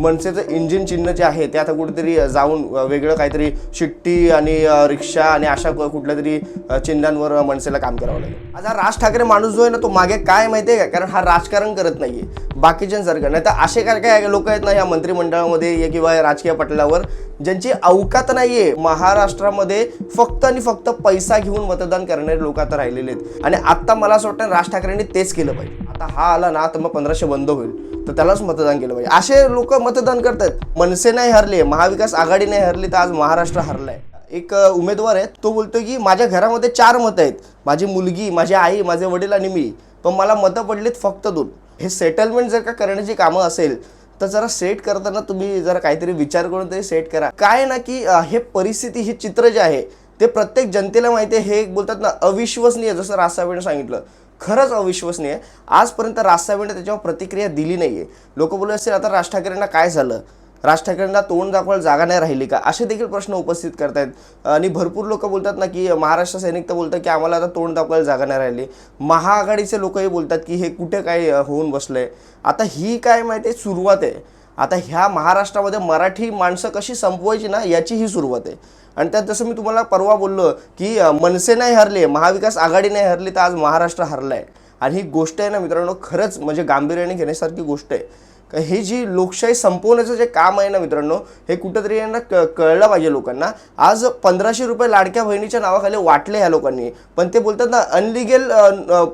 मनसेचं engine चिन्ह जे आहे ते आता कुठेतरी जाऊन वेगळं काहीतरी शिट्टी आणि रिक्षा आणि अशा कुठल्या तरी चिन्हांवर मनसेला काम करावं लागेल. आज हा राज ठाकरे माणूस जो आहे ना तो मागे काय माहिती आहे का? कारण हा राजकारण करत नाहीये. बाकीच्यांसारखं. नाही तर असे काय काय लोक आहेत ना या मंत्रिमंडळामध्ये किंवा राजकीय पटलावर ज्यांची अवकात नाहीये. महाराष्ट्रामध्ये फक्त आणि फक्त पैसा घेऊन मतदान करणारे लोक आता राहिलेले आहेत. आणि आत्ता मला असं वाटतं राज ठाकरेंनी तेच केलं पाहिजे. आता हा आला ना तर मग पंधराशे बंद होईल. तर त्यालाच मतदान केलं पाहिजे. असे लोक मतदान करतात. मनसे नाही हरले महाविकास आघाडी नाही हरली तर आज महाराष्ट्र हरलाय. एक उमेदवार आहे तो बोलतो की माझ्या घरामध्ये चार मतं आहेत. माझी मुलगी माझी आई माझे वडील आणि मी. पण मला मतं पडलीत फक्त दोन. हे सेटलमेंट जर का करण्याची कामं असेल तर जरा सेट करताना तुम्ही जरा काहीतरी विचार करून तरी सेट करा. काय ना की हे परिस्थिती हे चित्र जे आहे ते प्रत्येक जनतेला माहिती आहे. हे एक बोलतात ना अविश्वसनीय जसं राजसाहेबांनी सांगितलं. खरंच अविश्वसनीय. आहे. आजपर्यंत राजसाहेबांनी त्याच्यावर प्रतिक्रिया दिली नाही आहे लोक बोलत असतील आता राज ठाकरेंना काय झालं? राज ठाकरेंना तोंड दाखवायला जागा नाही राहिली का? असे देखील प्रश्न उपस्थित करतायत. आणि भरपूर लोक बोलतात ना की महाराष्ट्र सैनिक तर बोलतात की आम्हाला आता तोंड दाखवायला जागा नाही राहिली. महाआघाडीचे लोकही बोलतात की हे कुठे काय होऊन बसलं आहे आता ही काय माहिती आहे सुरुवात आहे. आता ह्या महाराष्ट्रामध्ये मराठी माणसं कशी संपवायची ना याची ही सुरुवात आहे. आणि त्यात जसं मी तुम्हाला परवा बोललो की मनसे नाही हरले महाविकास आघाडी नाही हरली तर आज महाराष्ट्र हरला आहे आणि ही गोष्ट आहे ना मित्रांनो खरंच म्हणजे गांभीर्याने घेण्यासारखी गोष्ट आहे. हे जी लोकशाही संपवण्याचं जे काम आहे ना मित्रांनो हे कुठंतरी यांना क कळलं पाहिजे लोकांना. आज पंधराशे रुपये लाडक्या बहिणीच्या नावाखाली वाटले ह्या लोकांनी. पण ते बोलतात ना अनलिगल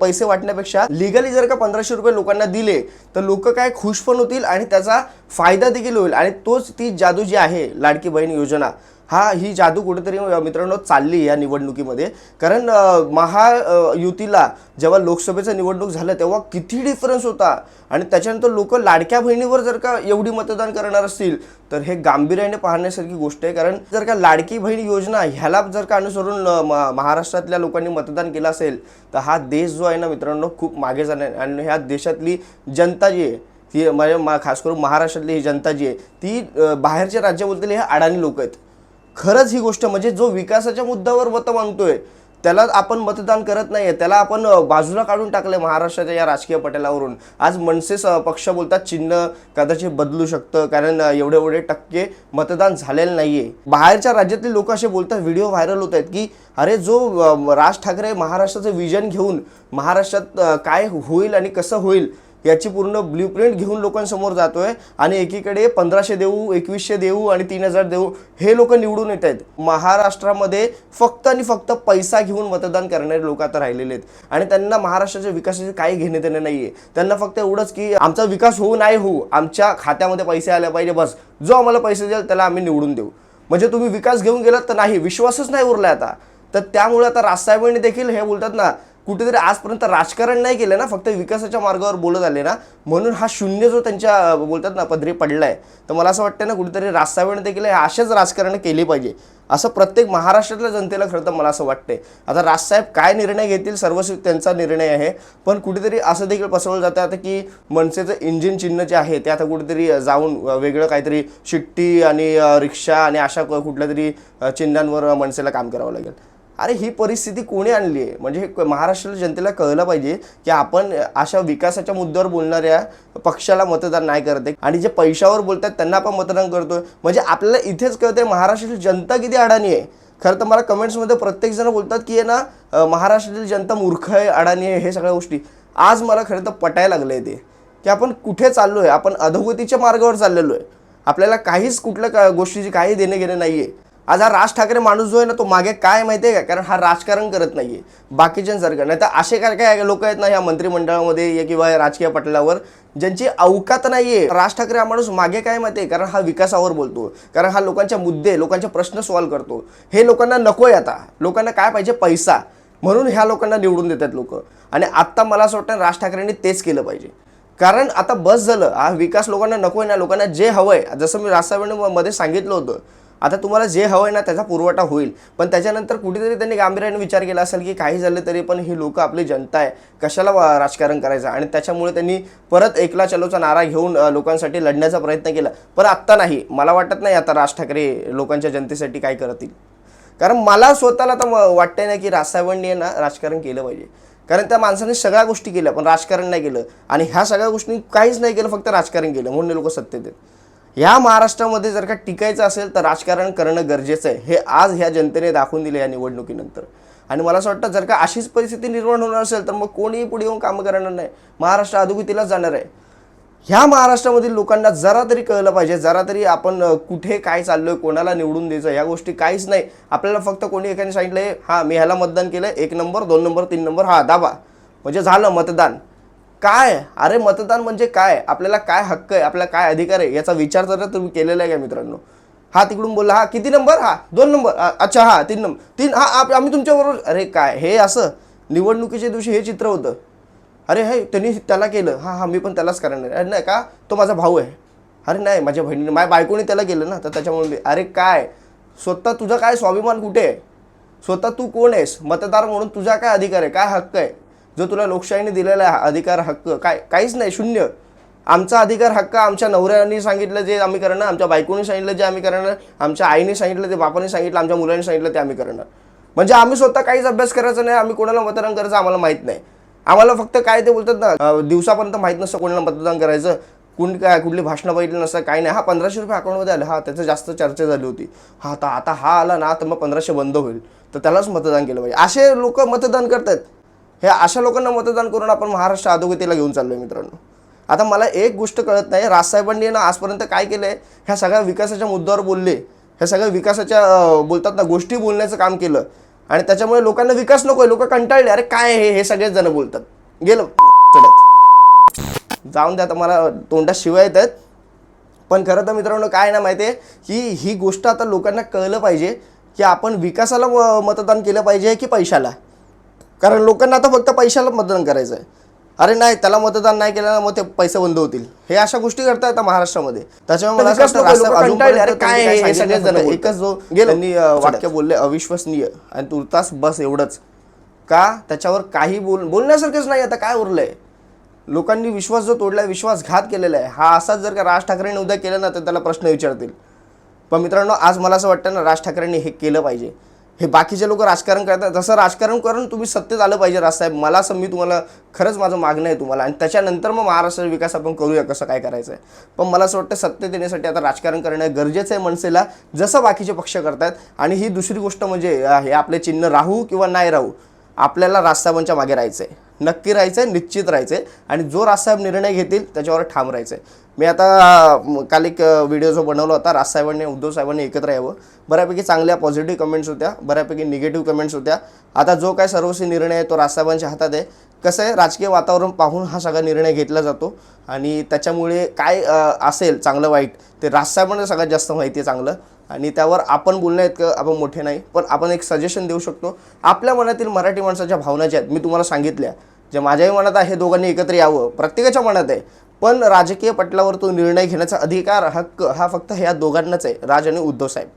पैसे वाटण्यापेक्षा लिगली जर का पंधराशे रुपये लोकांना दिले तर लोक काय खुश पण होतील आणि त्याचा फायदा देखील होईल. आणि तोच ती जादू जी आहे लाडकी बहीण योजना. हा ही जादू कुठेतरी मित्रांनो चालली या निवडणुकीमध्ये. कारण महायुतीला जेव्हा लोकसभेचं निवडणूक झालं तेव्हा किती डिफरन्स होता. आणि त्याच्यानंतर लोक लाडक्या बहिणीवर जर का एवढी मतदान करणार असतील तर हे गांभीर्याने पाहण्यासारखी गोष्ट आहे. कारण जर का लाडकी बहीण योजना ह्याला जर का अनुसरून म- महाराष्ट्रातल्या लोकांनी मतदान केलं असेल तर हा देश जो आहे ना मित्रांनो खूप मागे जाणार आहे. आणि ह्या देशातली जनता जी आहे ती म्हणजे मा- खास करून महाराष्ट्रातली ही जनता जी आहे ती बाहेरच्या राज्य बोलतील हे अडाणी लोक आहेत. खरंच ही गोष्ट म्हणजे जो विकासाच्या मुद्द्यावर मतं मागतोय त्याला आपण मतदान करत नाहीये त्याला आपण बाजूला काढून टाकलंय महाराष्ट्राच्या या राजकीय पटलावरून. आज मनसे पक्ष बोलतात चिन्ह कदाचित बदलू शकतं कारण एवढे एवढे टक्के मतदान झालेलं आहे बाहेरच्या राज्यातले लोक असे बोलतात व्हिडिओ व्हायरल होत आहेत की अरे जो राज ठाकरे महाराष्ट्राचं विजन घेऊन महाराष्ट्रात काय होईल आणि कसं होईल याची पूर्ण ब्ल्यूप्रिंट घेऊन लोकांसमोर जातो आहे आणि एकीकडे पंधराशे देऊ एकवीसशे देऊ आणि तीन हजार देऊ हे लोक निवडून येत आहेत. महाराष्ट्रामध्ये फक्त आणि फक्त पैसा घेऊन मतदान करणारे लोक आता राहिलेले आहेत. आणि त्यांना महाराष्ट्राच्या विकासाचे काही घेणे देणे नाही आहे त्यांना फक्त एवढंच की आमचा विकास होऊ नाही होऊ आमच्या खात्यामध्ये पैसे आले पाहिजे बस. जो आम्हाला पैसे द्याल त्याला आम्ही निवडून देऊ. म्हणजे तुम्ही विकास घेऊन गेलात तर नाही विश्वासच नाही उरला आता. तर त्यामुळे आता राजसाहेबांनी देखील हे बोलतात ना कुठेतरी आजपर्यंत राजकारण नाही केलं ना फक्त विकासाच्या मार्गावर बोलत आले ना म्हणून हा शून्य जो त्यांच्या बोलतात ना पदरी पडला आहे तर मला असं वाटतं ना कुठेतरी रास्तावेण देखील हे असेच राजकारण केली पाहिजे. असं प्रत्येक महाराष्ट्रातल्या जनतेला खरं तर मला असं वाटतंय. आता राजसाहेब काय निर्णय घेतील सर्व त्यांचा निर्णय आहे. पण कुठेतरी असं देखील पसरवलं जातं आता की मनसेचं इंजिन चिन्ह जे आहे ते आता कुठेतरी जाऊन वेगळं काहीतरी शिट्टी आणि रिक्षा आणि अशा कुठल्या तरी चिन्हांवर मनसेला काम करावं लागेल. अरे ही परिस्थिती कोणी आणली आहे? म्हणजे हे महाराष्ट्राच्या जनतेला कळलं पाहिजे की आपण अशा विकासाच्या मुद्द्यावर बोलणाऱ्या पक्षाला मतदान नाही करत आहे. आणि जे पैशावर बोलतात त्यांना आपण मतदान करतोय. म्हणजे आपल्याला इथेच कळतंय महाराष्ट्राची जनता किती अडाणी आहे. खरं तर मला कमेंट्समध्ये प्रत्येक जण बोलतात की ना महाराष्ट्रातील जनता मूर्ख आहे अडाणी आहे हे सगळ्या गोष्टी. आज मला खरं तर पटायला लागलं ते. की आपण कुठे चाललो आहे आपण अधोगतीच्या मार्गावर चाललेलो आहे. आपल्याला काहीच कुठल्या का- गोष्टीची काही देणे घेणे नाही आहे आज हा राज ठाकरे माणूस जो आहे ना तो मागे काय माहिती आहे का? कारण हा राजकारण करत नाहीये. बाकीच्यांसारखं. नाही तर असे काय काय लोक आहेत ना या मंत्रिमंडळामध्ये किंवा राजकीय पटलावर ज्यांची अवकात नाही आहे राज ठाकरे हा माणूस मागे काय माहिती आहे कारण हा विकासावर बोलतो. कारण हा लोकांच्या मुद्दे लोकांचे प्रश्न सॉल्व्ह करतो. हे लोकांना नको आहे आता. लोकांना काय पाहिजे? पैसा. म्हणून ह्या लोकांना निवडून देतात लोक. आणि आत्ता मला असं वाटतं राज ठाकरेंनी तेच केलं पाहिजे. कारण आता बस झालं. हा विकास लोकांना नको आहे ना लोकांना जे हवं आहे जसं मी राजसाहेबांनी मध्ये सांगितलं होतं आता तुम्हाला जे हवं आहे ना त्याचा पुरवठा होईल. पण त्याच्यानंतर कुठेतरी त्यांनी गांभीर्याने विचार केला असेल की काही झालं तरी पण ही लोक आपली जनता आहे. कशाला राजकारण करायचं? आणि त्याच्यामुळे त्यांनी परत एकला चलोचा नारा घेऊन लोकांसाठी लढण्याचा प्रयत्न केला. पण आत्ता नाही. मला वाटत नाही आता राज ठाकरे लोकांच्या जनतेसाठी काय करतील. कारण मला स्वतःला तर वाटतंय ना की राजसाहेबांनी आहे ना राजकारण केलं पाहिजे. कारण त्या माणसाने सगळ्या गोष्टी केल्या पण राजकारण नाही केलं. आणि ह्या सगळ्या गोष्टी काहीच नाही केलं फक्त राजकारण केलं. म्हणून लोक सत्तेत आहेत. ह्या महाराष्ट्रामध्ये जर का टिकायचं असेल तर राजकारण करणं गरजेचं आहे. हे आज ह्या जनतेने दाखवून दिले या निवडणुकीनंतर. आणि मला असं वाटतं जर का अशीच परिस्थिती निर्माण होणार असेल तर मग कोणीही पुढे येऊन कामं करणार नाही. महाराष्ट्र अधोगतीलाच जाणार आहे. ह्या महाराष्ट्रामधील लोकांना जरा तरी कळलं पाहिजे जरा तरी आपण कुठे काय चाललोय कोणाला निवडून द्यायचं या गोष्टी काहीच नाही. आपल्याला फक्त कोणी एकाने सांगितलंय हा मी ह्याला मतदान केलं एक नंबर दोन नंबर तीन नंबर हा दाबा. म्हणजे झालं मतदान. काय? अरे मतदान म्हणजे काय? आपल्याला काय हक्क आहे? आपला काय अधिकार आहे? याचा विचार जर तुम्ही केलेला आहे का मित्रांनो? हा तिकडून बोलला. हा किती नंबर? हा दोन नंबर. अच्छा हा तीन नंबर. तीन हा आप- आम्ही तुमच्याबरोबर अरे काय? हे असं निवडणुकीच्या दिवशी हे चित्र होतं. अरे हे त्यांनी त्याला केलं. हां हां मी पण त्यालाच करणार अरे नाही का? तो माझा भाऊ आहे. अरे नाही माझ्या बहिणीने माझ्या बायकोने त्याला केलं ना तर त्याच्यामुळे मी- अरे काय? स्वतः तुझा काय स्वाभिमान कुठे? आहे स्वतः तू कोण आहेस? मतदार म्हणून तुझा काय अधिकार आहे? काय हक्क आहे? जो तुला लोकशाहीने दिलेला आहे अधिकार हक्क काय काहीच नाही शून्य. आमचा अधिकार हक्क आमच्या नवऱ्याने सांगितलं जे आम्ही करणार आमच्या बायकोने सांगितलं जे आम्ही करणार आमच्या आईने सांगितलं ते बापाने सांगितलं आमच्या मुलांनी सांगितलं ते आम्ही करणार. म्हणजे आम्ही स्वतः काहीच अभ्यास करायचा नाही आम्ही कोणाला मतदान करायचं आम्हाला माहीत नाही. आम्हाला फक्त काय ते बोलतात ना दिवसापर्यंत माहीत नसतं कोणाला मतदान करायचं कुण काय कुठली भाषणं बघितली नसतं काय नाही. हा पंधराशे रुपये अकाउंटमध्ये आले. हा त्याचं जास्त चर्चा झाली होती. हा आता आता हा आला ना तर मग पंधराशे बंद होईल. तर त्यालाच मतदान केलं पाहिजे. असे लोक मतदान करतात. हे अशा लोकांना मतदान करून आपण महाराष्ट्र अधोगतीला घेऊन चाललो आहे मित्रांनो. आता मला एक गोष्ट कळत नाही राजसाहेबांनी ना आजपर्यंत काय केलंय? ह्या सगळ्या विकासाच्या मुद्द्यावर बोलले. ह्या सगळ्या विकासाच्या बोलतात ना गोष्टी बोलण्याचं काम केलं. आणि त्याच्यामुळे लोकांना विकास नको आहे लोक कंटाळले. अरे काय हे? हे सगळेच जण बोलतात. गेलं. जाऊन द्या आता मला तोंडात शिवाय येत आहेत. पण खरं तर मित्रांनो काय ना माहिती आहे? की ही गोष्ट आता लोकांना कळलं पाहिजे की आपण विकासाला म- मतदान केलं पाहिजे की पैशाला? कारण लोकांना आता फक्त पैशाला मतदान करायचं आहे. अरे नाही त्याला मतदान नाही केलं ना मग ते पैसे बंद होतील. हे अशा गोष्टी करता येतात महाराष्ट्रामध्ये. त्याच्यामुळे मला असं वाटतं काय. एकच जो गेलं. वाक्य बोलले अविश्वसनीय. आणि तुर्तास बस एवढंच. का? त्याच्यावर काही बोल बोलण्यासारखंच नाही आता. काय उरलंय? लोकांनी विश्वास जो तोडलाय विश्वासघात केलेला आहे. हा असाच जर का राज ठाकरेंनी उद्या केलं ना तर त्याला प्रश्न विचारतील. पण मित्रांनो आज मला असं वाटतं ना राज ठाकरेंनी हे केलं पाहिजे. हे बाकीचे लोक राजकारण करतात. तसं राजकारण करून तुम्ही सत्तेत आलं पाहिजे राजसाहेब मला असं मी तुम्हाला खरंच माझं मागणं आहे तुम्हाला. आणि त्याच्यानंतर मग महाराष्ट्राचा विकास आपण करूया कसं काय करायचं आहे पण मला असं वाटतं सत्तेत येण्यासाठी आता राजकारण करणं गरजेचं आहे मनसेला जसं बाकीचे पक्ष करतात. आणि ही दुसरी गोष्ट म्हणजे हे आपले चिन्ह राहू किंवा नाही राहू आपल्याला राजसाहेबांच्या मागे राहायचं आहे नक्की राहायचं आहे निश्चित राहायचं आहे आणि जो राजसाहेब निर्णय घेतील त्याच्यावर ठाम राहायचं आहे मी आता काल एक व्हिडिओ जो बनवला होता राजसाहेबांनी उद्धव साहेबांनी एकत्र यावं. बऱ्यापैकी चांगल्या पॉझिटिव्ह कमेंट्स होत्या बऱ्यापैकी निगेटिव्ह कमेंट्स होत्या. आता जो काय सर्वस्वी निर्णय आहे तो राजसाहेबांच्या हातात आहे. कसं आहे राजकीय वातावरण पाहून हा सगळा निर्णय घेतला जातो. आणि त्याच्यामुळे काय असेल चांगलं वाईट ते राजसाहेबांना सगळ्यात जास्त माहिती आहे चांगलं. आणि त्यावर आपण बोलण्या इतकं आपण मोठे नाही पण आपण एक सजेशन देऊ शकतो. आपल्या मनातील मराठी माणसाच्या भावना ज्या आहेत मी तुम्हाला सांगितल्या. जे माझ्याही मनात आहे हे दोघांनी एकत्र यावं प्रत्येकाच्या मनात आहे. पण राजकीय पटलावर तो निर्णय घेण्याचा अधिकार हक्क हा फक्त ह्या दोघांनाच आहे राज आणि उद्धव साहेब.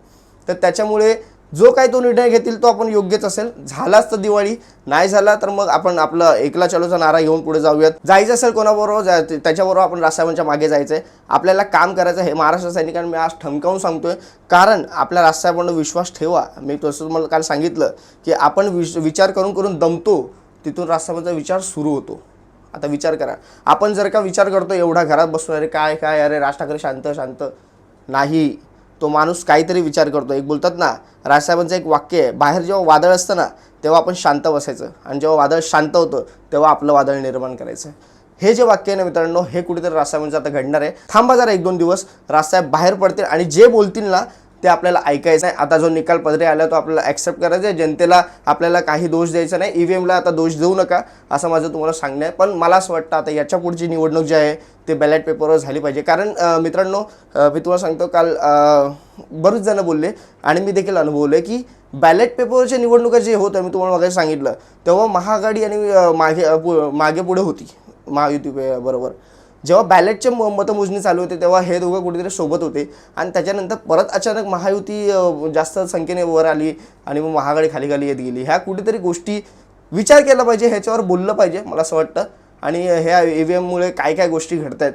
तर त्याच्यामुळे जो काय तो निर्णय घेतील तो आपण योग्यच असेल. झालाच तर दिवाळी नाही झाला तर मग आपण आपलं एकला चलोचा नारा घेऊन पुढे जाऊयात. जायचं असेल कोणाबरोबर जा त्याच्याबरोबर आपण राजसाहेबांच्या मागे जायचं आहे आपल्याला काम करायचं हे महाराष्ट्र सैनिकांना मी आज ठमकावून सांगतोय. कारण आपल्या राजसाहेबांना विश्वास ठेवा. मी तसं तुम्हाला काल सांगितलं की आपण विश विचार करून करून दमतो. तिथून राजसाहेबांचा विचार सुरू होतो. आता विचार करा. आपण जर का विचार करतो एवढा घरात बसतो अरे काय काय अरे राज ठाकरे शांत शांत. नाही. तो माणूस काहीतरी विचार करतो. एक बोलतात ना राजसाहेबांचं एक वाक्य आहे बाहेर जेव्हा वादळ असतं ना तेव्हा आपण शांत बसायचं. आणि जेव्हा वादळ शांत होतं तेव्हा आपलं वादळ निर्माण करायचं. हे जे वाक्य आहे ना मित्रांनो हे कुठेतरी राजसाहेबांचं आता घडणार आहे. थांबा जरा एक दोन दिवस राजसाहेब बाहेर पडतील आणि जे बोलतील ना ते आपल्याला ऐकायचं आहे. आता जो निकाल पदरी आला तो आपल्याला ॲक्सेप्ट करायचा आहे. जनतेला आपल्याला काही दोष द्यायचा नाही. ई व्ही एमला आता दोष देऊ नका असं माझं तुम्हाला सांगणं आहे. पण मला असं वाटतं आता याच्या पुढची निवडणूक जी आहे ते बॅलेट पेपरवर झाली पाहिजे. कारण मित्रांनो मी तुम्हाला सांगतो काल बरेच जण बोलले आणि मी देखील अनुभवलं की बॅलेट पेपरच्या निवडणुका जे होतं मी तुम्हाला मागे सांगितलं तेव्हा महाआघाडी आणि मागे पु- मागे पुढे होती. महायुती बरोबर. जेव्हा बॅलेटचे म मतमोजणी चालू होते तेव्हा हे दोघं कुठेतरी सोबत होते. आणि त्याच्यानंतर परत अचानक महायुती जास्त संख्येने वर आली आणि मग महागडी खाली खाली येत गेली. ह्या कुठेतरी गोष्टी विचार केला पाहिजे ह्याच्यावर बोललं पाहिजे मला असं वाटतं. आणि ह्या ई व्ही एममुळे काय काय गोष्टी घडत आहेत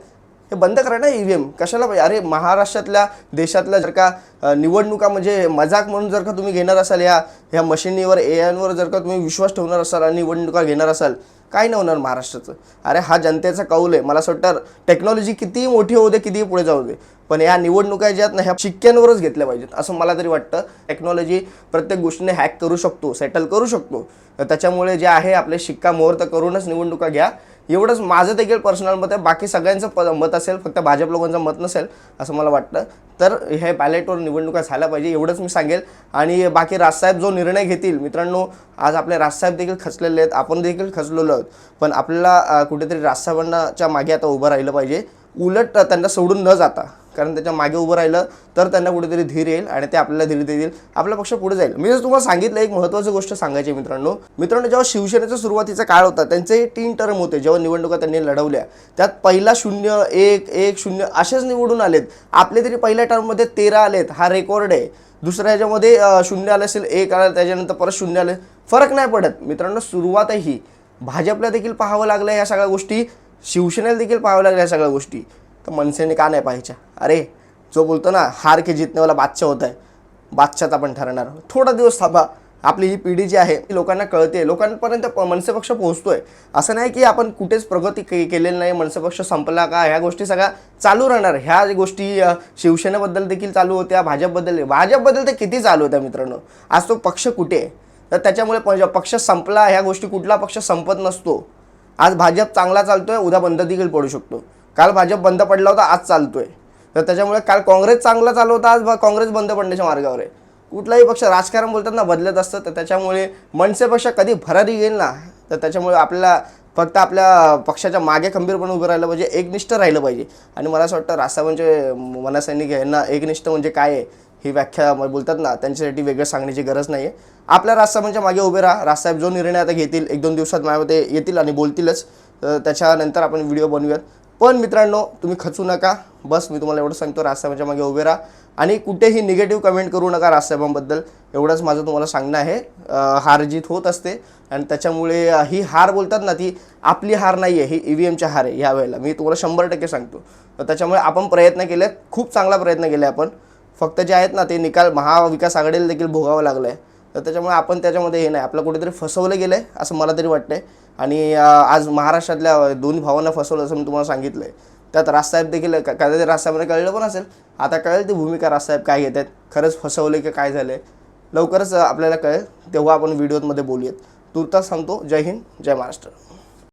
हे बंद करा ना ई व्ही एम कशाला पाहिजे? अरे महाराष्ट्रातल्या देशातल्या जर का निवडणुका म्हणजे मजाक म्हणून जर का तुम्ही घेणार असाल ह्या ह्या मशिनीवर ए आयवर जर का तुम्ही विश्वास ठेवणार असाल आणि निवडणुका घेणार असाल काय नाही होणार महाराष्ट्राचं. अरे हा जनतेचा कौल आहे. मला असं वाटतं टेक्नॉलॉजी कितीही मोठी होऊ दे कितीही पुढे जाऊ दे. पण या निवडणुका ज्या आहेत ना ह्या शिक्क्यांवरच घेतल्या पाहिजेत असं मला तरी वाटतं. टेक्नॉलॉजी प्रत्येक गोष्टीने हॅक करू शकतो सेटल करू शकतो. त्याच्यामुळे जे आहे आपले शिक्का मुहूर्त करूनच निवडणुका घ्या. एवढंच माझं देखील पर्सनल मत आहे. बाकी सगळ्यांचं प मत असेल फक्त भाजप लोकांचं मत नसेल असं मला वाटतं. तर हे बॅलेटवर निवडणुका झाल्या पाहिजे एवढंच मी सांगेल. आणि बाकी राजसाहेब जो निर्णय घेतील मित्रांनो आज आपले राजसाहेब देखील खचलेले आहेत. आपण देखील खचलेलो आहोत. पण आपल्याला कुठेतरी राजसाहेबांनाच्या मागे आता उभं राहिलं पाहिजे. उलट त्यांना सोडून न जाता. कारण त्याच्यामागे उभं राहिलं तर त्यांना कुठेतरी धीर येईल आणि ते आपल्याला धीर देतील. आपला पक्ष पुढे जाईल. मी जर तुम्हाला सांगितलं एक महत्त्वाची गोष्ट सांगायची मित्रांनो. मित्रांनो जेव्हा शिवसेनेचा सुरुवातीचा काळ होता त्यांचे तीन टर्म होते. जेव्हा निवडणुका त्यांनी लढवल्या त्यात पहिला शून्य एक एक शून्य असेच निवडून आलेत. आपले तरी पहिल्या टर्ममध्ये तेरा आलेत. हा रेकॉर्ड आहे. दुसऱ्या ह्याच्यामध्ये शून्य आलं असेल एक आलं त्याच्यानंतर परत शून्य आले. फरक नाही पडत. मित्रांनो सुरुवातही भाजपला देखील पाहावं लागलं ह्या सगळ्या गोष्टी. शिवसेनेला देखील पाहावं लागल्या ह्या सगळ्या गोष्टी. तर मनसेने का नाही पाहायच्या? अरे जो बोलतो ना हार के जितनेवाला बादशाह होत आहे बादशात आपण ठरणार थोडा दिवस थांबा. आपली ही पिढी जी आहे ती लोकांना कळते लोकांपर्यंत प- मनसे पक्ष पोहोचतोय. असं नाही की आपण कुठेच प्रगती के केलेली नाही मनसे पक्ष संपला का? ह्या गोष्टी सगळ्या चालू राहणार. ह्या गोष्टी शिवसेनेबद्दल देखील चालू होत्या भाजपबद्दल भाजपबद्दल तर किती चालू होत्या मित्रांनो? आज तो पक्ष कुठे आहे? तर त्याच्यामुळे प- पक्ष संपला ह्या गोष्टी कुठला पक्ष संपत नसतो. आज भाजप चांगला चालतोय उद्या बंद देखील पडू शकतो. काल भाजप बंद पडला होता आज चालतोय. तर त्याच्यामुळे काल काँग्रेस चांगला चालू होता आज काँग्रेस बंद पडण्याच्या मार्गावर आहे. कुठलाही पक्ष राजकारण बोलतात ना बदलत असतं तर त्याच्यामुळे मनसे पक्ष कधी भरारी येईल ना? तर त्याच्यामुळे आपल्याला फक्त आपल्या पक्षाच्या मागे खंबीरपणे उभं राहिलं पाहिजे एकनिष्ठ राहिलं पाहिजे. आणि मला असं वाटतं राजसाहेबांचे मनसैनिक यांना एकनिष्ठ म्हणजे काय आहे ही व्याख्या बोलतात ना त्यांच्यासाठी वेगळं सांगण्याची गरज नाही आहे आपल्या राजसाहेबांच्या मागे उभे राहा. राजसाहेब जो निर्णय आता घेतील एक दोन दिवसात माझ्यामध्ये येतील आणि बोलतीलच. तर त्याच्यानंतर आपण व्हिडिओ बनवूयात. पण मित्रांनो तुम्ही खचू नका. बस मी तुम्हाला एवढं सांगतो राजसाहेबांच्या मागे उभे राहा. आणि कुठेही निगेटिव्ह कमेंट करू नका राजसाहेबांबद्दल. एवढंच माझं तुम्हाला सांगणं आहे. हार जीत होत असते. आणि त्याच्यामुळे ही हार बोलतात ना ती आपली हार नाही आहे ही ई व्ही एमच्या हार आहे ह्या वेळेला मी तुम्हाला शंभर टक्के सांगतो. तर त्याच्यामुळे आपण प्रयत्न केले खूप चांगला प्रयत्न केला आपण. फक्त जे आहेत ना ते निकाल महाविकास आघाडीला देखील भोगावं लागलं आहे तर त्याच्यामुळे आपण त्याच्यामध्ये हे नाही. आपलं कुठेतरी फसवलं गेलं आहे असं मला तरी वाटतंय. आणि आज महाराष्ट्रातल्या दोन्ही भावांना फसवलं असं मी तुम्हाला सांगितलं आहे त्यात राजसाहेब देखील कदाचित राजसाहेबांना कळलं पण असेल. आता कळेल ती भूमिका राजसाहेब काय घेत आहेत खरंच फसवले की काय झालं आहे लवकरच आपल्याला कळेल तेव्हा आपण व्हिडिओमध्ये बोलूयात. तुर्तास सांगतो जय हिंद जय महाराष्ट्र.